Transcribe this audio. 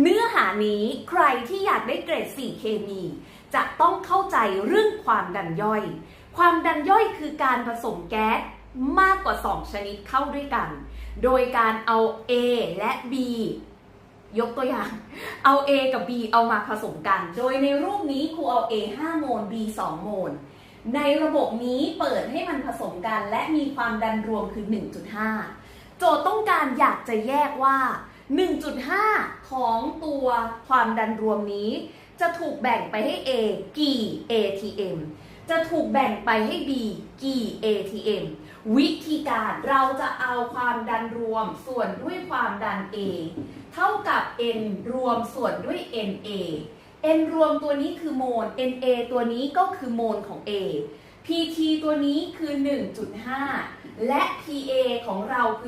เนื้อหานี้ใครที่อยากได้เกรด 4 เคมี จะต้องเข้าใจเรื่องความดันย่อย ความดันย่อยคือการผสมแก๊สมากกว่า 2 ชนิดเข้าด้วยกัน โดยการเอา A และ B ยกตัวอย่าง เอา A กับ B เอามาผสมกัน โดยในรูปนี้ครูเอา A 5 โมล B 2 โมล ในระบบนี้เปิดให้มันผสมกัน และมีความดันรวมคือ 1.5 โจทย์ต้องการอยากจะแยกว่า 1.5 ของ ตัวความดันรวมนี้ จะถูกแบ่งไปให้ A กี่ ATM จะถูกแบ่งไปให้ B กี่ ATM วิธีการเราจะเอาความดันรวมส่วนด้วยความดัน A เท่ากับ N รวมส่วนด้วย NA N รวมตัวนี้คือโมล NA ตัวนี้ก็คือโมลของ A PT ตัวนี้คือ 1.5 และ PA ของเราคือ